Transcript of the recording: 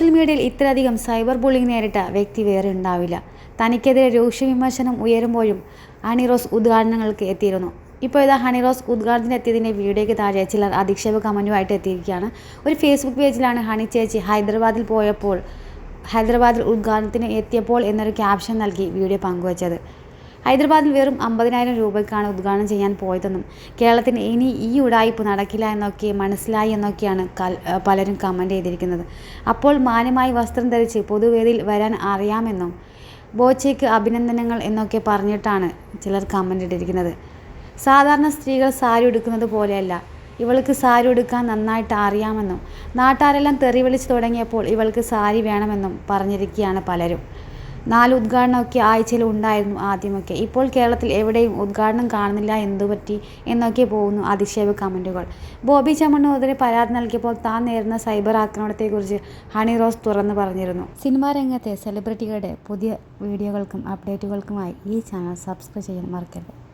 Social മീഡിയയിൽ ഇത്രയധികം cyber bullying നേരിട്ട വ്യക്തി വേറെ ഉണ്ടാവില്ല. തനിക്കെതിരെ രൂക്ഷ വിമർശനം ഉയരുമ്പോഴും ഹണിറോസ് ഉദ്ഘാടനങ്ങൾക്ക് എത്തിയിരുന്നു. ഇപ്പോൾ ഇതാ ഹണിറോസ് ഉദ്ഘാടനത്തിന് എത്തിയതിന്റെ വീഡിയോയ്ക്ക് താഴെ ചിലർ അധിക്ഷേപ കമന്റുമായിട്ട് എത്തിയിരിക്കുകയാണ്. ഒരു ഫേസ്ബുക്ക് പേജിലാണ് ഹണി ചേച്ചി ഹൈദരാബാദിൽ പോയപ്പോൾ ഹൈദരാബാദിൽ ഉദ്ഘാടനത്തിന് എത്തിയപ്പോൾ എന്നൊരു ക്യാപ്ഷൻ നൽകി വീഡിയോ പങ്കുവച്ചത്. ഹൈദരാബാദിൽ വെറും അമ്പതിനായിരം രൂപയ്ക്കാണ് ഉദ്ഘാടനം ചെയ്യാൻ പോയതെന്നും കേരളത്തിന് ഇനി ഈ ഉടായ്പ നടക്കില്ല എന്നൊക്കെ മനസ്സിലായി എന്നൊക്കെയാണ് പലരും കമന്റ് ചെയ്തിരിക്കുന്നത്. അപ്പോൾ മാന്യമായി വസ്ത്രം ധരിച്ച് പൊതുവേദിയിൽ വരാൻ അറിയാമെന്നും ബോച്ചയ്ക്ക് അഭിനന്ദനങ്ങൾ എന്നൊക്കെ പറഞ്ഞിട്ടാണ് ചിലർ കമന്റ് ഇട്ടിരിക്കുന്നത്. സാധാരണ സ്ത്രീകൾ സാരി ഉടുക്കുന്നത് പോലെയല്ല ഇവൾക്ക് സാരി ഉടുക്കാൻ നന്നായിട്ട് അറിയാമെന്നും നാട്ടാരെല്ലാം തെറി വിളിച്ചു തുടങ്ങിയപ്പോൾ ഇവൾക്ക് സാരി വേണമെന്നും പറഞ്ഞിരിക്കുകയാണ് പലരും. നാല് ഉദ്ഘാടനമൊക്കെ ആഴ്ചയിൽ ഉണ്ടായിരുന്നു ആദ്യമൊക്കെ. ഇപ്പോൾ കേരളത്തിൽ എവിടെയും ഉദ്ഘാടനം കാണുന്നില്ല എന്തുപറ്റി എന്നൊക്കെ പോകുന്നു അധിക്ഷേപ കമന്റുകൾ. ബോബി ചമ്മണ്ണൂതിരെ പരാതി നൽകിയപ്പോൾ താൻ നേരിടുന്ന സൈബർ ആക്രമണത്തെക്കുറിച്ച് ഹണി റോസ് തുറന്നു പറഞ്ഞിരുന്നു. സിനിമാ രംഗത്തെ സെലിബ്രിറ്റികളുടെ പുതിയ വീഡിയോകൾക്കും അപ്ഡേറ്റുകൾക്കുമായി ഈ ചാനൽ സബ്സ്ക്രൈബ് ചെയ്യാൻ മറക്കരുത്.